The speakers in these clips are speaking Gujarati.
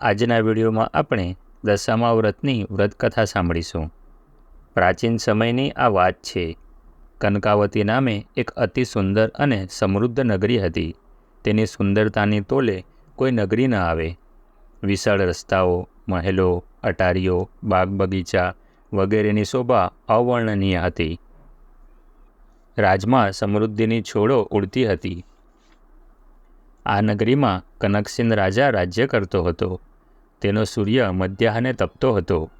આજના વિડીયોમાં આપણે દશામા વ્રતની વ્રતકથા સાંભળીશું. પ્રાચીન સમયની આ વાત છે. કનકાવતી નામે એક અતિ સુંદર અને સમૃદ્ધ નગરી હતી. તેની સુંદરતાની તોલે કોઈ નગરી ન આવે. વિશાળ રસ્તાઓ, મહેલો, અટારીઓ, બાગ બગીચા વગેરેની શોભા અવર્ણનીય હતી. રાજમાં સમૃદ્ધિની છોડો ઉડતી હતી. આ નગરીમાં કનકસિંહ રાજા રાજ્ય કરતો હતો. તેનો સૂર્ય મધ્યાહને તપતો હતો.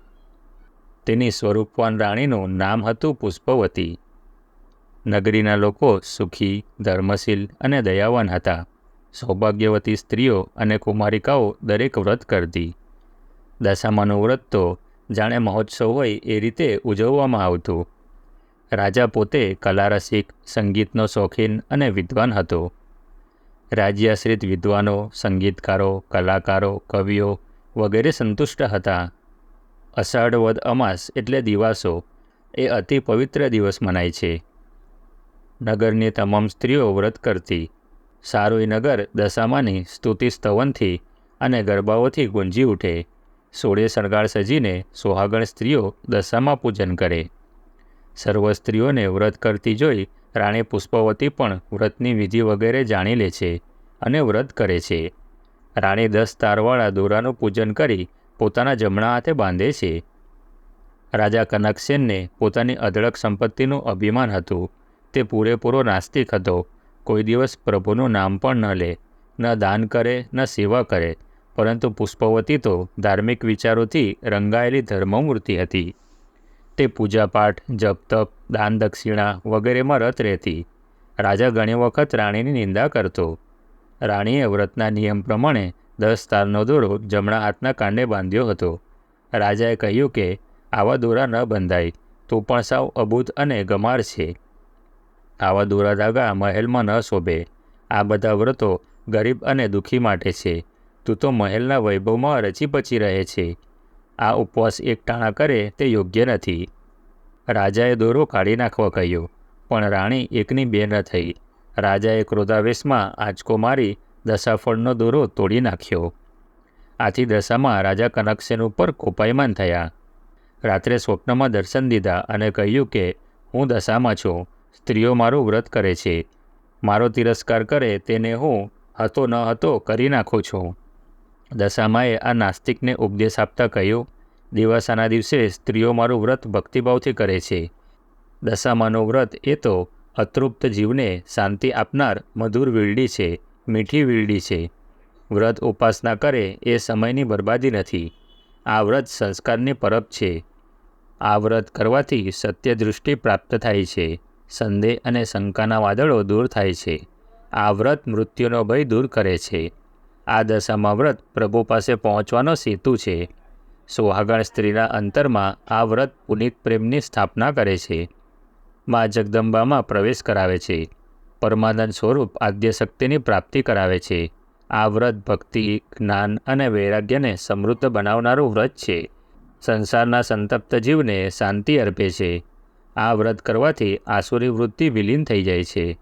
તેની સ્વરૂપવાન રાણીનું નામ હતું પુષ્પવતી. નગરીના લોકો સુખી, ધર્મશીલ અને દયાવાન હતા. સૌભાગ્યવતી સ્ત્રીઓ અને કુમારિકાઓ દરેક વ્રત કરતી. દશામાનું વ્રત તો જાણે મહોત્સવ હોય એ રીતે ઉજવવામાં આવતું. રાજા પોતે કલારસિક, સંગીતનો શોખીન અને વિદ્વાન હતો. રાજ્યાશ્રિત વિદ્વાનો, સંગીતકારો, કલાકારો, કવિઓ વગેરે સંતુષ્ટ હતા. અષાઢ વદ અમાસ એટલે દિવાસો. એ અતિ પવિત્ર દિવસ મનાય છે. નગરની તમામ સ્ત્રીઓ વ્રત કરતી. સારોઈ નગર દશામાની સ્તુતિ સ્તવનથી અને ગરબાઓથી ગુંજી ઉઠે. સોળે શણગાર સજીને સોહાગણ સ્ત્રીઓ દશામાં પૂજન કરે. સર્વ સ્ત્રીઓને વ્રત કરતી જોઈ રાણી પુષ્પવતી પણ વ્રતની વિધિ વગેરે જાણી લે છે અને વ્રત કરે છે. રાણી દસ તારવાળા દોરાનું પૂજન કરી પોતાના જમણા હાથે બાંધે છે. રાજા કનકસેનને પોતાની અઢળક સંપત્તિનું અભિમાન હતું. તે પૂરેપૂરો નાસ્તિક હતો. કોઈ દિવસ પ્રભુનું નામ પણ ન લે, ન દાન કરે, ન સેવા કરે, પરંતુ પુષ્પવતી તો ધાર્મિક વિચારોથી રંગાયેલી ધર્મમૂર્તિ હતી. તે પૂજાપાઠ, જપ તપ, દાન દક્ષિણા વગેરેમાં રત રહેતી. રાજા ઘણી વખત રાણીની નિંદા કરતો. રાણીએ વ્રતના નિયમ પ્રમાણે દસ તારનો દોરો જમણા હાથના કાંડે બાંધ્યો હતો. રાજાએ કહ્યું કે, આવા દોરા ન બંધાય, તું પણ સાવ અબૂત અને ગમાર છે. આવા દોરા ધાગા મહેલમાં ન શોભે. આ બધા વ્રતો ગરીબ અને દુઃખી માટે છે. તું તો મહેલના વૈભવમાં રચી પચી રહે છે. આ ઉપવાસ એકટાણા કરે તે યોગ્ય નથી. રાજાએ દોરો કાઢી નાખવા કહ્યું, પણ રાણી એકની બે ન થઈ. રાજાએ ક્રોધાવેશમાં આંચકો મારી દશાફળનો દોરો તોડી નાખ્યો. આથી દશામાં રાજા કનકસેન ઉપર કોપાયમાન થયા. રાત્રે સ્વપ્નમાં દર્શન દીધા અને કહ્યું કે, હું દશામાં છું. સ્ત્રીઓ મારું વ્રત કરે છે. મારો તિરસ્કાર કરે તેને હું હતો ન હતો કરી નાખું છું. દશામાએ આ નાસ્તિકને ઉપદેશ આપતા કહ્યું, દિવસાના દિવસે સ્ત્રીઓ મારું વ્રત ભક્તિભાવથી કરે છે. દશામાનું વ્રત એ તો અતૃપ્ત જીવને શાંતિ આપનાર મધુર વીરડી છે, મીઠી વીરડી છે. વ્રત ઉપાસના કરે એ સમયની બરબાદી નથી. આ વ્રત સંસ્કારની પરબ છે. આ વ્રત કરવાથી સત્ય દૃષ્ટિ પ્રાપ્ત થાય છે. સંદેહ અને શંકાના વાદળો દૂર થાય છે. આ વ્રત મૃત્યુનો ભય દૂર કરે છે. આ દશામાં વ્રત પ્રભુ પાસે પહોંચવાનો સેતુ છે. સુહાગણ સ્ત્રીના અંતરમાં આ વ્રત પુનિત પ્રેમની સ્થાપના કરે છે. મા જગદંબામાં પ્રવેશ કરાવે છે. પરમાનંદ સ્વરૂપ આદ્યશક્તિની પ્રાપ્તિ કરાવે છે. આ વ્રત ભક્તિ, જ્ઞાન અને વૈરાગ્યને સમૃદ્ધ બનાવનારું વ્રત છે. સંસારના સંતપ્ત જીવને શાંતિ અર્પે છે. આ વ્રત કરવાથી આસુરી વૃત્તિ વિલીન થઈ જાય છે.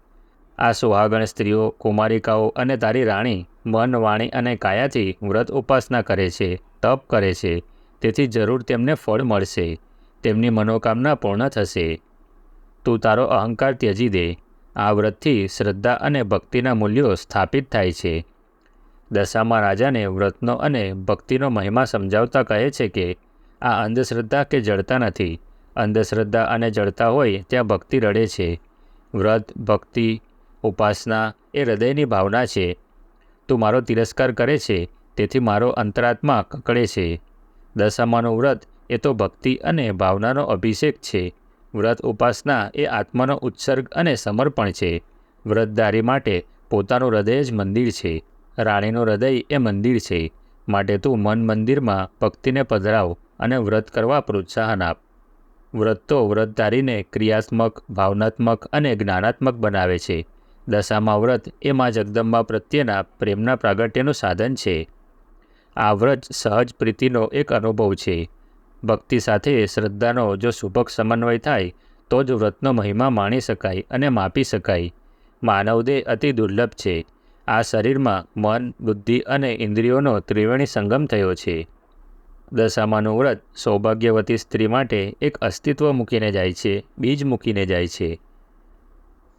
આ સુહાગણ સ્ત્રીઓ, કુમારિકાઓ અને તારી રાણી, મન, વાણી અને કાયાથી વ્રત ઉપાસના કરે છે, તપ કરે છે. તેથી જરૂર તેમને ફળ મળશે. તેમની મનોકામના પૂર્ણ થશે. તું તારો અહંકાર ત્યજી દે. આ વ્રતથી શ્રદ્ધા અને ભક્તિના મૂલ્યો સ્થાપિત થાય છે. દશામાં રાજાને વ્રતનો અને ભક્તિનો મહિમા સમજાવતા કહે છે કે, આ અંધશ્રદ્ધા કે જડતા નથી. અંધશ્રદ્ધા અને જડતા હોય ત્યાં ભક્તિ રડે છે. વ્રત, ભક્તિ, ઉપાસના એ હૃદયની ભાવના છે. તું મારો તિરસ્કાર કરે છે, તેથી મારો અંતરાત્મા કકડે છે. દશામાનું વ્રત એ તો ભક્તિ અને ભાવનાનો અભિષેક છે. વ્રત ઉપાસના એ આત્માનો ઉત્સર્ગ અને સમર્પણ છે. વ્રતધારી માટે પોતાનું હૃદય જ મંદિર છે. રાણીનું હૃદય એ મંદિર છે. માટે તું મન મંદિરમાં ભક્તિને પધરાવ અને વ્રત કરવા પ્રોત્સાહન આપ. વ્રત તો વ્રતધારીને ક્રિયાત્મક, ભાવનાત્મક અને જ્ઞાનાત્મક બનાવે છે. દશામાં વ્રત એ મા જગદંબા પ્રત્યેના પ્રેમના પ્રાગટ્યનું સાધન છે. આ વ્રત સહજ પ્રીતિનો એક અનુભવ છે. ભક્તિ સાથે શ્રદ્ધાનો જો શુભક સમન્વય થાય, તો જ વ્રતનો મહિમા માણી શકાય અને માપી શકાય. માનવદેહ અતિ દુર્લભ છે. આ શરીરમાં મન, બુદ્ધિ અને ઇન્દ્રિયોનો ત્રિવેણી સંગમ થયો છે. દશામાનું વ્રત સૌભાગ્યવતી સ્ત્રી માટે એક અસ્તિત્વ મૂકીને જાય છે, બીજ મૂકીને જાય છે.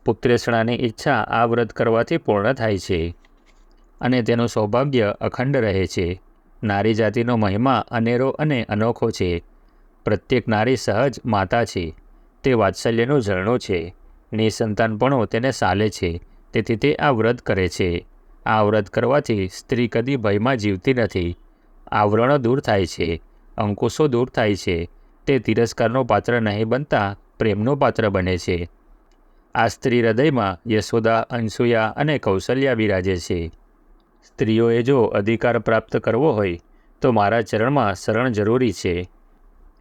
પુત્રેષણાની ઈચ્છા આ વ્રત કરવાથી પૂર્ણ થાય છે અને તેનું સૌભાગ્ય અખંડ રહે છે. નારી જાતિનો મહિમા અનેરો અને અનોખો છે. પ્રત્યેક નારી સહજ માતા છે. તે વાત્સલ્યનું ઝરણું છે. નિસંતાનપણો તેને સાલે છે. તેથી તે આ વ્રત કરે છે. આ વ્રત કરવાથી સ્ત્રી કદી ભયમાં જીવતી નથી. આવરણો દૂર થાય છે. અંકુશો દૂર થાય છે. તે તિરસ્કારનો પાત્ર નહીં બનતા પ્રેમનો પાત્ર બને છે. આ સ્ત્રી હૃદયમાં યશોદા અંસુયા અને કૌશલ્યા બિરાજે છે. સ્ત્રીઓએ જો અધિકાર પ્રાપ્ત કરવો હોય, તો મારા ચરણમાં શરણ જરૂરી છે.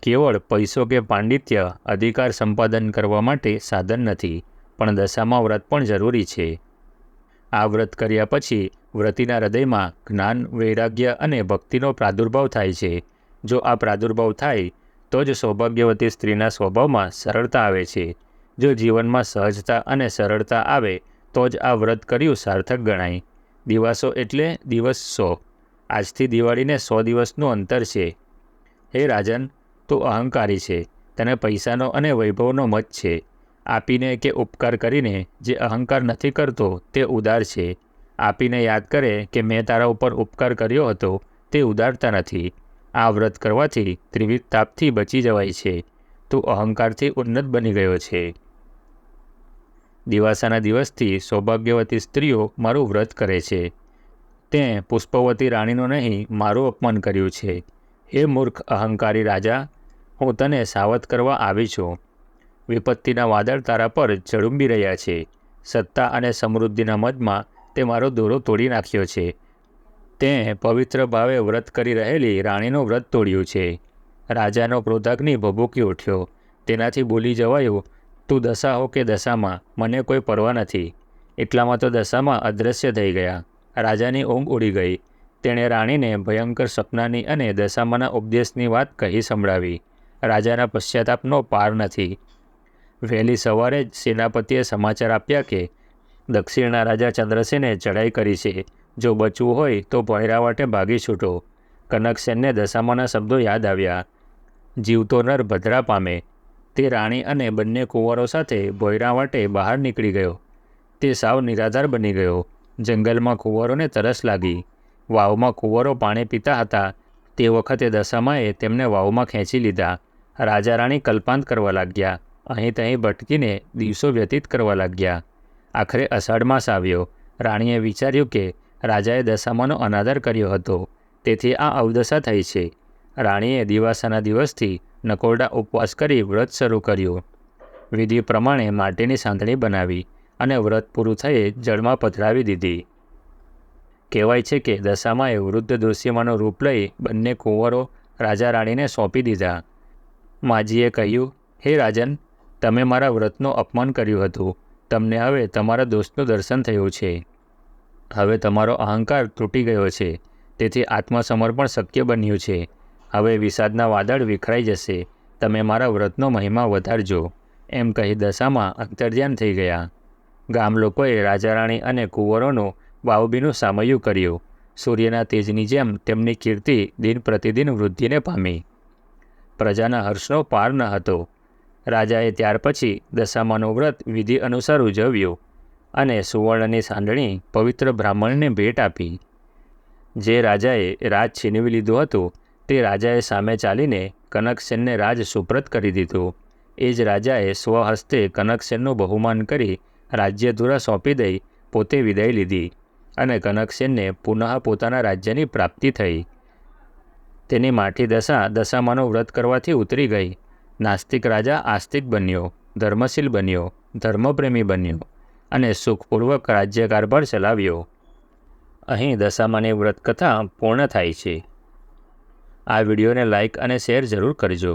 કેવળ પૈસો કે પાંડિત્ય અધિકાર સંપાદન કરવા માટે સાધન નથી, પણ દશામાં વ્રત પણ જરૂરી છે. આ વ્રત કર્યા પછી વ્રતિના હૃદયમાં જ્ઞાન, વૈરાગ્ય અને ભક્તિનો પ્રાદુર્ભાવ થાય છે. જો આ પ્રાદુર્ભાવ થાય, તો જ સૌભાગ્યવતી સ્ત્રીના સ્વભાવમાં સરળતા આવે છે. જો જીવનમાં સહજતા અને સરળતા આવે, તો જ આ વ્રત કર્યું સાર્થક ગણાય. દિવાસો એટલે દિવસ સો. આજથી દિવાળીને સો દિવસનું અંતર છે. હે રાજન, તું અહંકારી છે. તને પૈસાનો અને વૈભવનો મત છે. આપીને કે ઉપકાર કરીને જે અહંકાર નથી કરતો, તે ઉદાર છે. આપીને યાદ કરે કે મેં તારા ઉપર ઉપકાર કર્યો હતો, તે ઉદારતા નથી. આ વ્રત કરવાથી ત્રિવિધ તાપથી બચી જવાય છે. તું અહંકારથી ઉન્નત બની ગયો છે. દિવાસાના દિવસથી સૌભાગ્યવતી સ્ત્રીઓ મારું વ્રત કરે છે. તે પુષ્પવતી રાણીનું નહીં, મારું અપમાન કર્યું છે. હે મૂર્ખ અહંકારી રાજા, હું તને સાવધ કરવા આવી છું. વિપત્તિના વાદળ તારા પર ઝડુંબી રહ્યા છે. સત્તા અને સમૃદ્ધિના મદમાં તે મારો દોરો તોડી નાખ્યો છે. તે પવિત્ર ભાવે વ્રત કરી રહેલી રાણીનું વ્રત તોડ્યું છે. રાજાનો ક્રોધાગ્નિ ભભૂકી ઉઠ્યો. તેનાથી બોલી જવાયું તું દશા હો કે દશામાં, મને કોઈ પરવા નથી. એટલામાં તો દશામાં અદૃશ્ય થઈ ગયા. રાજાની ઊંઘ ઉડી ગઈ. તેણે રાણીને ભયંકર સપનાની અને દશામાના ઉપદેશની વાત કહી સંભળાવી. રાજાના પશ્ચાતાપનો પાર નથી. વહેલી સવારે જ સેનાપતિએ સમાચાર આપ્યા કે, દક્ષિણના રાજા ચંદ્રસેને ચડાઈ કરી છે. જો બચવું હોય તો ભૈરાવાટે ભાગી છૂટો. કનકસેનને દશામાના શબ્દો યાદ આવ્યા. જીવતો નર ભદ્રા પામે. તે રાણી અને બંને કુંવરો સાથે ભોયરાવાટે બહાર નીકળી ગયો. તે સાવ નિરાધાર બની ગયો. જંગલમાં કુંવરોને તરસ લાગી. વાવમાં કુંવરો પાણી પીતા હતા. તે વખતે દશામાએ તેમને વાવમાં ખેંચી લીધા. રાજા રાણી કલ્પાંત કરવા લાગ્યા. અહીં તહીં ભટકીને દિવસો વ્યતીત કરવા લાગ્યા. આખરે અષાઢ માસ આવ્યો. રાણીએ વિચાર્યું કે રાજાએ દશામાનો અનાદર કર્યો હતો. તેથી આ અવદશા થઈ છે. રાણીએ દિવાસાના દિવસથી નકોરડા ઉપવાસ કરી વ્રત શરૂ કર્યું. વિધિ પ્રમાણે માટીની સાંધણી બનાવી અને વ્રત પૂરું થયે જળમાં પધરાવી દીધી. કહેવાય છે કે દશામાએ વૃદ્ધ દોષીમાનું રૂપ લઈ બંને કુંવરો રાજા રાણીને સોંપી દીધા. માજીએ કહ્યું, હે રાજન, તમે મારા વ્રતનું અપમાન કર્યું હતું. તમને હવે તમારા દોસ્તનું દર્શન થયું છે. હવે તમારો અહંકાર તૂટી ગયો છે. તેથી આત્મસમર્પણ શક્ય બન્યું છે. હવે વિષાદના વાદળ વિખરાઈ જશે. તમે મારા વ્રતનો મહિમા વધારજો. એમ કહી દશામાં અંતર્ધ્યાન થઈ ગયા. ગામ લોકોએ રાજા રાણી અને કુંવરોનું વાવબીનું સામયું કર્યું. સૂર્યના તેજની જેમ તેમની કીર્તિ દિન પ્રતિદિન વૃદ્ધિને પામી. પ્રજાના હર્ષનો પાર ન હતો. રાજાએ ત્યાર પછી દશામાનું વ્રત વિધિ અનુસાર ઉજવ્યું અને સુવર્ણની સાંડણી પવિત્ર બ્રાહ્મણને ભેટ આપી. જે રાજાએ રાજ છીનવી લીધું હતું તે રાજાએ સામે ચાલીને કનકસેનને રાજ સુપ્રત કરી દીધું. એ જ રાજાએ સ્વહસ્તે કનકસેનનું બહુમાન કરી રાજ્યધુરા સોંપી દઈ પોતે વિદાય લીધી અને કનકસેનને પુનઃ પોતાના રાજ્યની પ્રાપ્તિ થઈ. તેની માઠી દશા દશામાનું વ્રત કરવાથી ઉતરી ગઈ. નાસ્તિક રાજા આસ્તિક બન્યો, ધર્મશીલ બન્યો, ધર્મપ્રેમી બન્યો અને સુખપૂર્વક રાજ્યકારભાર ચલાવ્યો. અહીં દશામાની વ્રત કથા પૂર્ણ થાય છે. આ વિડીયોને લાઇક અને શેર જરૂર કરજો.